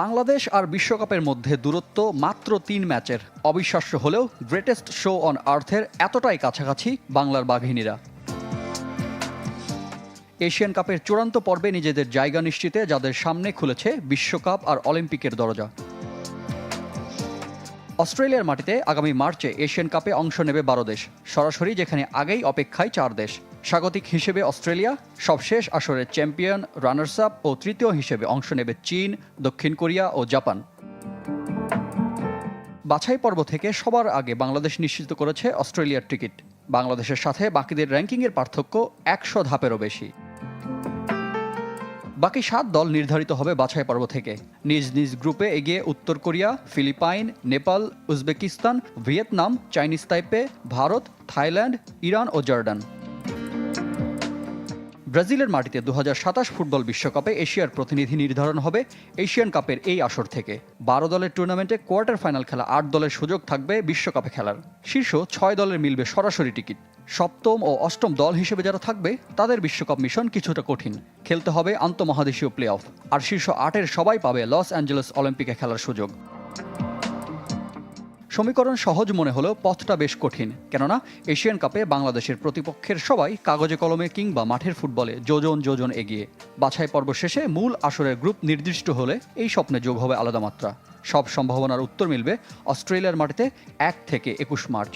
বাংলাদেশ আর বিশ্বকাপের মধ্যে দূরত্ব মাত্র তিন ম্যাচের। অবিশ্বাস্য হলেও গ্রেটেস্ট শো অন আর্থের এতটাই কাছাকাছি বাংলার বাঘিনীরা। এশিয়ান কাপের চূড়ান্ত পর্বে নিজেদের জায়গা নিশ্চিতে যাদের সামনে খুলেছে বিশ্বকাপ আর অলিম্পিকের দরজা। অস্ট্রেলিয়ার মাটিতে আগামী মার্চে এশিয়ান কাপে অংশ নেবে বারো দেশ, সরাসরি যেখানে আগেই অপেক্ষায় চার দেশ। স্বাগতিক হিসেবে অস্ট্রেলিয়া, সবশেষ আসরের চ্যাম্পিয়ন রানার্স আপ ও তৃতীয় হিসেবে অংশ নেবে চীন, দক্ষিণ কোরিয়া ও জাপান। বাছাই পর্ব থেকে সবার আগে বাংলাদেশ নিশ্চিত করেছে অস্ট্রেলিয়ার টিকিট। বাংলাদেশের সাথে বাকিদের র্যাঙ্কিংয়ের পার্থক্য একশো ধাপেরও বেশি। বাকি সাত দল নির্ধারিত হবে বাছাই পর্ব থেকে। নিজ নিজ গ্রুপে এগিয়ে উত্তর Korea, Philippine, Nepal, Uzbekistan, Vietnam, Chinese Taipei, Bharat, Thailand, Iran ও জর্ডান। ব্রাজিলের মাটিতে দু হাজার সাতাশ ফুটবল বিশ্বকাপে এশিয়ার প্রতিনিধি নির্ধারণ হবে এশিয়ান কাপের এই আসর থেকে। বারো দলের টুর্নামেন্টে কোয়ার্টার ফাইনাল খেলা আট দলের সুযোগ থাকবে বিশ্বকাপে খেলার। শীর্ষ ছয় দলের মিলবে সরাসরি টিকিট। সপ্তম ও অষ্টম দল হিসেবে যারা থাকবে, তাদের বিশ্বকাপ মিশন কিছুটা কঠিন। খেলতে হবে আন্তঃমহাদেশীয় প্লে অফ আর শীর্ষ আটের সবাই পাবে লস অ্যাঞ্জেলেস অলিম্পিকে খেলার সুযোগ। সমীকরণ সহজ মনে হলেও পথটা বেশ কঠিন। কেননা, এশিয়ান কাপে বাংলাদেশের প্রতিপক্ষের সবাই কাগজে কলমে কিংবা মাঠের ফুটবলে যোজন যোজন এগিয়ে। বাছাই পর্ব শেষে মূল আসরের গ্রুপ নির্দিষ্ট হলে এই স্বপ্নে যোগ হবে আলাদা মাত্রা। সব সম্ভাবনার উত্তর মিলবে অস্ট্রেলিয়ার মাটিতে এক থেকে একুশ মার্চ।